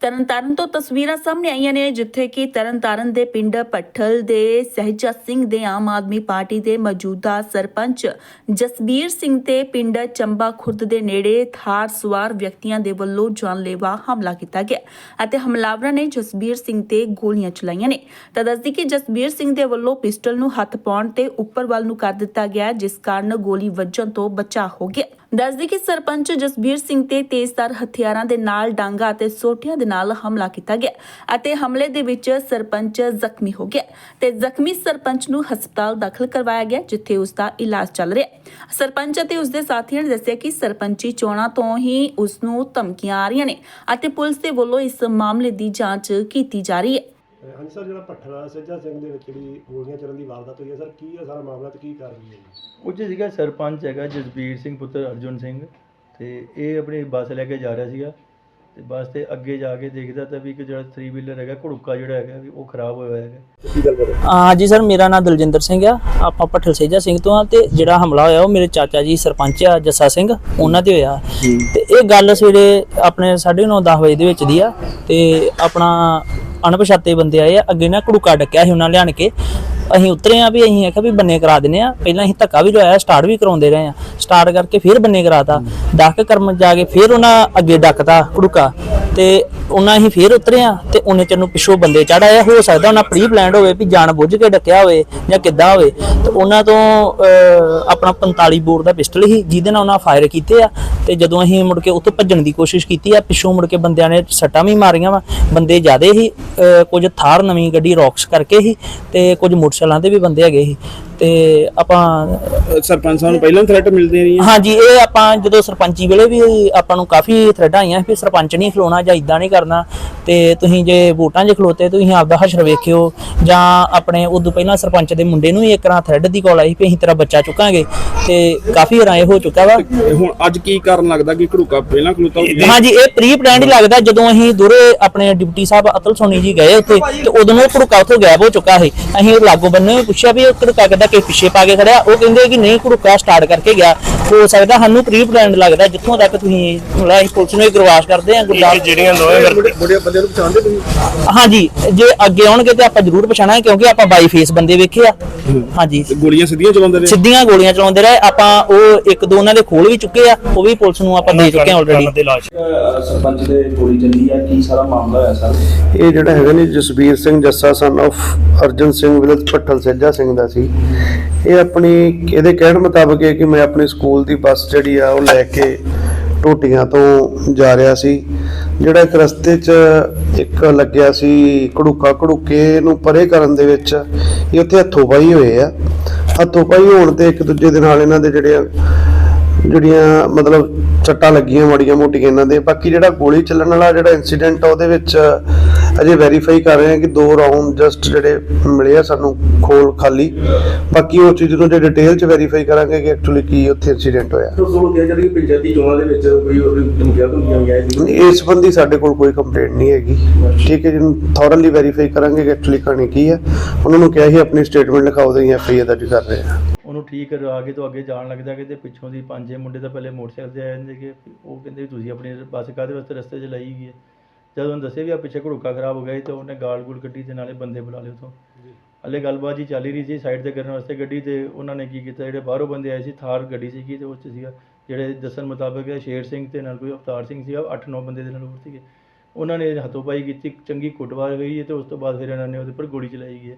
ਤਰਨਤਾਰਨ ਤੋਂ ਤਸਵੀਰਾਂ ਸਾਹਮਣੇ ਆਈਆਂ ਨੇ, ਜਿੱਥੇ ਕਿ ਤਰਨਤਾਰਨ ਦੇ ਪਿੰਡ ਪੱਠਲ ਦੇ ਸਹਿਜਾ ਸਿੰਘ ਦੇ ਆਮ ਆਦਮੀ ਪਾਰਟੀ ਦੇ ਮੌਜੂਦਾ ਸਰਪੰਚ ਜਸਬੀਰ ਸਿੰਘ ਤੇ ਪਿੰਡ ਚੰਬਾ ਖੁਰਦ ਦੇ ਨੇੜੇ ਥਾਰ ਸਵਾਰ ਵਿਅਕਤੀਆਂ ਦੇ ਵੱਲੋਂ ਜਾਨਲੇਵਾ ਹਮਲਾ ਕੀਤਾ ਗਿਆ ਅਤੇ ਹਮਲਾਵਰਾਂ ਨੇ ਜਸਬੀਰ ਸਿੰਘ ਤੇ ਗੋਲੀਆਂ ਚਲਾਈਆਂ ਨੇ। ਤਾਂ ਦੱਸਦੀ ਕਿ ਜਸਬੀਰ ਸਿੰਘ ਦੇ ਵੱਲੋਂ ਪਿਸਟਲ ਨੂੰ ਹੱਥ ਪਾਉਣ ਤੇ ਉੱਪਰ ਵੱਲ ਨੂੰ ਕਰ ਦਿੱਤਾ ਗਿਆ, ਜਿਸ ਕਾਰਨ ਗੋਲੀ ਵੱਜਣ ਤੋਂ ਬਚਾਅ ਹੋ ਗਿਆ। ਦੱਸਦੀ ਕਿ ਸਰਪੰਚ ਜਸਬੀਰ ਸਿੰਘ ਤੇ ਤੇਜ਼ਧਾਰ ਹਥਿਆਰਾਂ ਦੇ ਨਾਲ ਡਾਂਗਾ ਅਤੇ ਸੋਟੀਆਂ ਦੇ ਨਾਲ ਹਮਲਾ ਕੀਤਾ ਗਿਆ ਅਤੇ ਹਮਲੇ ਦੇ ਵਿੱਚ ਸਰਪੰਚ ਜ਼ਖਮੀ ਹੋ ਗਿਆ ਤੇ ਜ਼ਖਮੀ ਸਰਪੰਚ ਨੂੰ ਹਸਪਤਾਲ ਦਾਖਲ ਕਰਵਾਇਆ ਗਿਆ, ਜਿੱਥੇ ਉਸ ਦਾ ਇਲਾਜ ਚੱਲ ਰਿਹਾ ਹੈ। ਸਰਪੰਚ ਅਤੇ ਉਸ ਦੇ ਸਾਥੀਆਂ ਨੇ ਦੱਸਿਆ ਕਿ ਸਰਪੰਚੀ ਚੋਣਾਂ ਤੋਂ ਹੀ ਉਸ ਨੂੰ ਧਮਕੀਆਂ ਆ ਰਹੀਆਂ ਨੇ ਅਤੇ ਪੁਲਿਸ ਦੇ ਵੱਲੋਂ ਇਸ ਮਾਮਲੇ ਦੀ ਜਾਂਚ ਕੀਤੀ ਜਾ ਰਹੀ ਹੈ। ਹਾਂਜੀ ਸਰ ਜਿਹੜਾ ਭੱਠਲਾ ਸੱਜਾ ਸਿੰਘ ਦੇ ਵਿੱਚ ਜਿਹੜੀ ਗੋਲੀਆਂ ਚੱਲਣ ਦੀ ਵਾਰਦਾਤ ਹੋਈ ਹੈ ਸਰ ਕੀ ਹੈ ਸਾਰਾ ਮਾਮਲਾ ਤੇ ਕੀ ਕਰ ਰਹੀ ਹੈ ਜੀ? ਉਹ 'ਚ ਸੀਗਾ ਸਰਪੰਚ ਹੈਗਾ ਜਸਬੀਰ ਸਿੰਘ ਪੁੱਤਰ ਅਰਜੁਨ ਸਿੰਘ ਤੇ ਇਹ ਆਪਣੀ ਬੱਸ ਲੈ ਕੇ ਜਾ ਰਿਹਾ ਸੀਗਾ ਤੇ ਬੱਸ ਤੇ ਅੱਗੇ ਜਾ ਕੇ ਦੇਖਦਾ ਤਾਂ ਵੀ ਇੱਕ ਜਿਹੜਾ 3 ਵੀਲਰ ਹੈਗਾ ਘੜੂਕਾ ਜਿਹੜਾ ਹੈਗਾ ਵੀ ਉਹ ਖਰਾਬ ਹੋਇਆ ਹੋਇਆ ਹੈਗਾ। ਕੀ ਗੱਲ ਕਰ ਰਹੇ ਹਾਂਜੀ ਸਰ ਮੇਰਾ ਨਾਮ ਦਲਜਿੰਦਰ ਸਿੰਘ ਆ। ਆਪਾਂ ਪੱਠਲ ਸੇਜਾ ਸਿੰਘ ਤੋਂ ਆ ਤੇ ਜਿਹੜਾ ਹਮਲਾ ਹੋਇਆ ਉਹ ਮੇਰੇ ਚਾਚਾ ਜੀ ਸਰਪੰਚ ਆ ਜੱਸਾ ਸਿੰਘ ਉਹਨਾਂ ਤੇ ਹੋਇਆ। ਤੇ ਇਹ ਗੱਲ ਸਵੇਰੇ ਆਪਣੇ 9:30 10 ਵਜੇ ਦੇ ਵਿੱਚ ਦੀ ਆ ਤੇ ਆਪਣਾ ਅਣਪਛਾਤੇ ਬੰਦੇ ਆਏ ਆ ਅੱਗੇ ਨਾ ਘੜੂਕਾ ਡੱਕਿਆ ਸੀ ਉਹਨਾਂ ਲਿਆਣ ਕੇ। ਅਸੀਂ ਉਤਰੇ ਆ ਵੀ ਅਸੀਂ ਆਖਿਆ ਵੀ ਬੰਨੇ ਕਰਾ ਦਿੰਨੇ ਆ। ਪਹਿਲਾਂ ਅਸੀਂ ਧੱਕਾ ਵੀ ਲਵਾਇਆ ਸਟਾਰਟ ਵੀ ਕਰਾਉਂਦੇ ਰਹੇ ਆ। ਸਟਾਰਟ ਕਰਕੇ ਫਿਰ ਬੰਨੇ ਕਰਾਤਾ। ਡੱਕ ਕਰਮ ਜਾ ਕੇ ਫਿਰ ਉਹਨਾਂ ਅੱਗੇ ਡੱਕਤਾ ਘੜੂਕਾ। ਤੇ ਉਹਨਾਂ ਅਸੀਂ ਫੇਰ ਉਤਰੇ ਆ ਤੇ ਉਹਨੇ ਚੰਨ ਪਿੱਛੋਂ ਬੰਦੇ ਚੜ ਆਇਆ ਹੋ ਸਕਦਾ ਉਹਨਾਂ ਪ੍ਰੀ ਪਲਾਨਡ ਹੋਵੇ ਵੀ ਜਾਣ ਬੁੱਝ ਕੇ ਡੱਕਿਆ ਹੋਵੇ ਜਾਂ ਕਿੱਦਾਂ ਹੋਵੇ। ਤੇ ਉਹਨਾਂ ਤੋਂ ਅਹ, ਆਪਣਾ 45 ਬੋਰ ਦਾ ਪਿਸਟਲ ਸੀ ਜਿਹਦੇ ਨਾਲ ਉਹਨਾਂ ਫਾਇਰ ਕੀਤੇ ਆ। ਤੇ ਜਦੋਂ ਅਸੀਂ ਮੁੜ ਕੇ ਉੱਥੋਂ ਭੱਜਣ ਦੀ ਕੋਸ਼ਿਸ਼ ਕੀਤੀ ਆ ਪਿੱਛੋਂ ਮੁੜ ਕੇ ਬੰਦਿਆਂ ਨੇ ਸੱਟਾਂ ਵੀ ਮਾਰੀਆਂ ਵਾ ਬੰਦੇ ਜ਼ਿਆਦੇ ਅਹ, ਕੁਝ ਥਾਰ ਨਵੀਂ ਗੱਡੀ ਰੌਕਸ ਕਰਕੇ ਸੀ ਤੇ ਕੁਝ ਮੋਟਰਸਾਈਕਲਾਂ ਤੇ ਵੀ ਬੰਦੇ ਹੈਗੇ ਸੀ। ਤੇ ਆਪਾਂ ਸਰਪੰਚ ਸਾਹਿਬ ਨੂੰ ਪਹਿਲਾਂ ਥ੍ਰੈਟ ਮਿਲਦੇ ਰਹੀਆਂ। ਹਾਂਜੀ ਇਹ ਆਪਾਂ ਜਦੋਂ ਸਰਪੰਚੀ ਵੇਲੇ ਵੀ ਆਪਾਂ ਨੂੰ ਕਾਫੀ ਥ੍ਰੈਡਾਂ ਆਈਆਂ ਵੀ ਸਰਪੰਚ ਨਹੀਂ ਖਲੋਣਾ ਜਾਂ ਇਦਾਂ ਨਹੀਂ ਕਰਨਾ ਤੇ ਤੁਸੀਂ ਜੇ ਵੋਟਾਂ 'ਚ ਖਲੋਤੇ ਤੁਸੀਂ ਆਪਦਾ ਹਸ਼ਰ ਵੇਖਿਓ ਜਾਂ ਆਪਣੇ ਉਦੋਂ ਪਹਿਲਾਂ ਸਰਪੰਚ ਦੇ ਮੁੰਡੇ ਨੂੰ ਵੀ ਇੱਕ ਰਾਂ ਥ੍ਰੈਡ ਦੀ ਕਾਲ ਆਈ ਵੀ ਅਸੀਂ ਤੇਰਾ ਬੱਚਾ ਚੁੱਕਾਂਗੇ ਤੇ ਕਾਫੀ ਰਾਏ ਹੋ ਚੁੱਕਾ ਵਾ। ਹੁਣ ਅੱਜ ਕੀ ਕਾਰਨ ਲੱਗਦਾ ਕਿ ਘੜੂਕਾ ਪਹਿਲਾਂ ਖਲੋਤਾ ਹੋਊਗਾ ਹਾਂਜੀ ਇਹ ਪ੍ਰੀ ਪਲਾਨਡ ਹੀ ਲੱਗਦਾ ਜਦੋਂ ਅਸੀਂ ਦੂਰੇ ਆਪਣੇ ਡਿਪਟੀ ਸਾਹਿਬ ਅਤਲ ਸੋਨੀ ਜੀ ਗਏ ਉੱਥੇ ਤੇ ਉਦੋਂ ਉਹ ਘੜੂਕਾ ਉੱਥੋਂ ਗਾਇਬ ਹੋ ਚੁੱਕਾ ਸੀ। ਅਸੀਂ ਉਹ ਲਾਗੋ ਬੰਨੇ ਨੂੰ ਪੁੱਛਿਆ ਵੀ ਉਹ ਘੜੂਕਾ ਕਿੱਦਾਂ ਕਿ ਪਿੱਛੇ ਪਾ ਕੇ ਖੜਿਆ? ਉਹ ਕਹਿੰਦੇ ਕਿ ਨਹੀਂ ਘੜੂਕਾ ਸਟਾਰਟ ਕਰਕੇ ਗਿਆ। ਹੋ ਸਕਦਾ ਸਾਨੂੰ ਪ੍ਰੀ ਪਲਾਨਡ ਲੱਗਦਾ ਜਿੱਥੋਂ ਤੱਕ ਤੁਸੀਂ ਮਤਲਬ ਅਸੀਂ ਪੁਲਿਸ ਨੂੰ ਇਹ ਗਰਵਾਸ਼ ਕਰਦੇ ਹਾਂ ਗੁਰਦਾਸ ਜਿਹੜੀਆਂ ਦੋਵੇਂ ਬੁੜੇ ਬੰਦੇ ਨੂੰ ਪਛਾਣਦੇ ਤੁਸੀਂ? ਹਾਂਜੀ ਜੇ ਅੱਗੇ ਆਉਣਗੇ ਤੇ ਆਪਾਂ ਜ਼ਰੂਰ ਪਛਾਣਾਂਗੇ ਕਿਉਂਕਿ ਆਪਾਂ ਬਾਈ ਫੇਸ ਬੰਦੇ ਵੇਖੇ ਆ। ਹਾਂਜੀ। ਗੋਲੀਆਂ ਸਿੱਧੀਆਂ ਚਲਾਉਂਦੇ ਰਹੇ? ਸਿੱਧੀਆਂ ਗੋਲੀਆਂ ਚਲਾਉਂਦੇ ਰਹੇ। ਆਪਾਂ ਉਹ ਇੱਕ ਦੋ ਉਹਨਾਂ ਦੇ ਖੋਲ ਵੀ ਚੁੱਕੇ ਆ ਉਹ ਵੀ ਪੁਲਿਸ ਨੂੰ ਆਪਾਂ ਦੇ ਚੁੱਕੇ ਆ ਆਲਰੇਡੀ ਸਰਪੰਚ ਦੇ ਗੋਲੀ ਚੱਲੀ ਆ ਕੀ ਸਾਰਾ ਮਾਮਲਾ ਹੋਇਆ ਸਰ? ਇਹ ਜਿਹੜਾ ਹੈਗਾ ਨੇ ਜਸਬੀਰ ਸਿੰਘ ਜੱਸਾ ਸਨ of ਅਰਜਨ ਸਿੰਘ ਵਿਲਤ ਭੱਠਲ ਸੱਜਾ ਸਿੰਘ ਦਾ ਸੀ। ਇਹ ਆਪਣੀ ਇਹਦੇ ਕਹਿਣ ਮੁਤਾਬਕ ਹੈ ਕਿ ਮੈਂ ਆਪਣੀ ਸਕੂਲ ਦੀ ਬੱਸ ਜਿਹੜੀ ਆ ਉਹ ਲੈ ਕੇ ਟੋਟੀਆਂ ਤੋਂ ਜਾ ਰਿਹਾ ਸੀ। ਜਿਹੜਾ ਇੱਕ ਰਸਤੇ 'ਚ ਇੱਕ ਲੱਗਿਆ ਸੀ ਘੜੂਕਾ ਘੜੂਕੇ ਨੂੰ ਪਰੇ ਕਰਨ ਦੇ ਵਿੱਚ ਇਹ ਉੱਥੇ ਹੱਥੋਂ ਪਾਈ ਹੋਏ ਆ। ਹੱਥੋਂ ਪਾਈ ਹੋਣ ਤੇ ਇੱਕ ਦੂਜੇ ਦੇ ਨਾਲ ਇਹਨਾਂ ਦੇ ਜਿਹੜੇ ਆ ਜਿਹੜੀਆਂ ਮਤਲਬ ਸੱਟਾਂ ਲੱਗੀਆਂ ਮਾੜੀਆਂ ਮੋਟੀਆਂ ਇਹਨਾਂ ਦੇ। ਬਾਕੀ ਜਿਹੜਾ ਗੋਲੀ ਚੱਲਣ ਵਾਲਾ ਜਿਹੜਾ ਇਨਸੀਡੈਂਟ ਆ ਉਹਦੇ ਵਿੱਚ ਅਜੇ ਵੈਰੀਫਾਈ ਕਰ ਰਹੇ ਹਾਂ ਕਿ ਦੋ ਰਾਉਂਡ ਜਸਟ ਜਿਹੜੇ ਮਿਲੇ ਆ ਸਾਨੂੰ ਖੋਲ ਖਾਲੀ। ਬਾਕੀ ਉਹ ਚੀਜ਼ ਨੂੰ ਜੇ ਡਿਟੇਲ ਚ ਵੈਰੀਫਾਈ ਕਰਾਂਗੇ ਕਿ ਐਕਚੁਅਲੀ ਕੀ ਉੱਥੇ ਇਨਸੀਡੈਂਟ ਹੋਇਆ। ਦੋਨੋਂ ਕਿਹਾ ਜਿਹੜੀ ਪੰਚਾਇਤੀ ਚੋਣਾਂ ਦੇ ਵਿੱਚ ਕੋਈ ਧਮਕੀਆਂ ਧਮਕੀਆਂ ਗਿਆ ਸੀ ਇਸ ਸੰਬੰਧੀ ਸਾਡੇ ਕੋਲ ਕੋਈ ਕੰਪਲੇਂਟ ਨਹੀਂ ਹੈਗੀ। ਠੀਕ ਹੈ ਜੀ ਥੋਰਲੀ ਵੈਰੀਫਾਈ ਕਰਾਂਗੇ ਕਿ ਐਕਚੁਅਲੀ ਕਹਾਣੀ ਕੀ ਹੈ। ਉਹਨਾਂ ਨੂੰ ਕਿਹਾ ਸੀ ਆਪਣੀ ਸਟੇਟਮੈਂਟ ਲਿਖਾਓ ਤੇ ਐਫ ਆਈ ਆਰ ਦਰਜ ਕਰ ਰਹੇ ਹਾਂ। ਉਹਨੂੰ ਠੀਕ ਕਰਾ ਕੇ ਤੋਂ ਅੱਗੇ ਜਾਣ ਲੱਗਦਾ ਕਿ ਤੇ ਪਿੱਛੋਂ ਦੀ ਪੰਜੇ ਮੁੰਡੇ ਤਾਂ ਪਹਿਲੇ ਮੋਟਰਸਾਈਕਲ ਤੇ ਆ ਜਾਂਦੇ ਕਿ ਉਹ ਕਹਿੰਦੇ ਵੀ ਤੁਸੀਂ ਆਪਣੀ ਬੱਸ ਕਾਹਦੇ ਵਾਸਤੇ ਰਸਤੇ 'ਚ ਲਾਈ ਗਈ ਹੈ? ਜਦੋਂ ਉਹਨੂੰ ਦੱਸਿਆ ਵੀ ਆ ਪਿੱਛੇ ਘੜੂਕਾ ਖਰਾਬ ਹੋ ਗਿਆ ਸੀ ਤੇ ਉਹਨੇ ਗਾਲ ਗੂਲ ਕੱਢੀ ਤੇ ਨਾਲੇ ਬੰਦੇ ਬੁਲਾ ਲਏ ਉਥੋਂ। ਹਲੇ ਗੱਲਬਾਤ ਜੀ ਚੱਲ ਹੀ ਰਹੀ ਸੀ ਸਾਈਡ ਤੇ ਕਰਨ ਵਾਸਤੇ ਗੱਡੀ ਤੇ ਉਹਨਾਂ ਨੇ ਕੀ ਕੀਤਾ ਜਿਹੜੇ ਬਾਹਰੋਂ ਬੰਦੇ ਆਏ ਸੀ ਥਾਰ ਗੱਡੀ ਸੀਗੀ ਤੇ ਉਸ 'ਚ ਸੀਗਾ ਜਿਹੜੇ ਦੱਸਣ ਮੁਤਾਬਕ ਸ਼ੇਰ ਸਿੰਘ ਤੇ ਨਾਲ ਕੋਈ ਅਵਤਾਰ ਸਿੰਘ ਸੀਗਾ 8-9 ਬੰਦੇ ਦੇ ਨਾਲ ਹੋਰ ਸੀਗੇ। ਉਹਨਾਂ ਨੇ ਹੱਥੋਂ ਪਾਈ ਕੀਤੀ ਚੰਗੀ ਕੁੱਟਵਾਰ ਹੋਈ ਤੇ ਉਸ ਤੋਂ ਬਾਅਦ ਫਿਰ ਇਹਨਾਂ ਨੇ ਉਹਦੇ ਉੱਪਰ ਗੋਲੀ ਚਲਾਈ ਗਈ ਹੈ।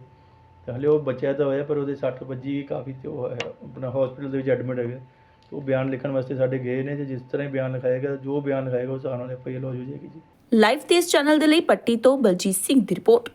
ਹਲੇ ਉਹ ਬਚਿਆ ਤਾਂ ਹੋਇਆ, ਪਰ ਉਹਦੇ ਸੱਟ ਵੱਜੀ ਕਾਫੀ ਤੇ ਉਹ ਹੈ ਆਪਣਾ ਹਸਪੀਟਲ ਦੇ ਵਿੱਚ ਐਡਮਿਟ ਹੈਗਾ। ਤੇ ਉਹ ਬਿਆਨ ਲਿਖਣ ਵਾਸਤੇ ਸਾਡੇ ਗਏ ਨੇ ਤੇ ਜਿਸ ਤਰ੍ਹਾਂ ਹੀ ਬਿਆਨ ਲਿਖਾਏਗਾ ਜੋ ਬਿਆਨ ਲਿਖਾਏਗਾ ਉਸ ਹਿਸਾਬ ਨਾਲ ਐਫ ਹੋ ਜਾਏਗੀ ਜੀ। ਲਾਈਵ ਤੇ ਇਸ ਚੈਨਲ ਦੇ ਲਈ ਪੱਟੀ ਤੋਂ ਬਲਜੀਤ ਸਿੰਘ ਦੀ ਰਿਪੋਰਟ।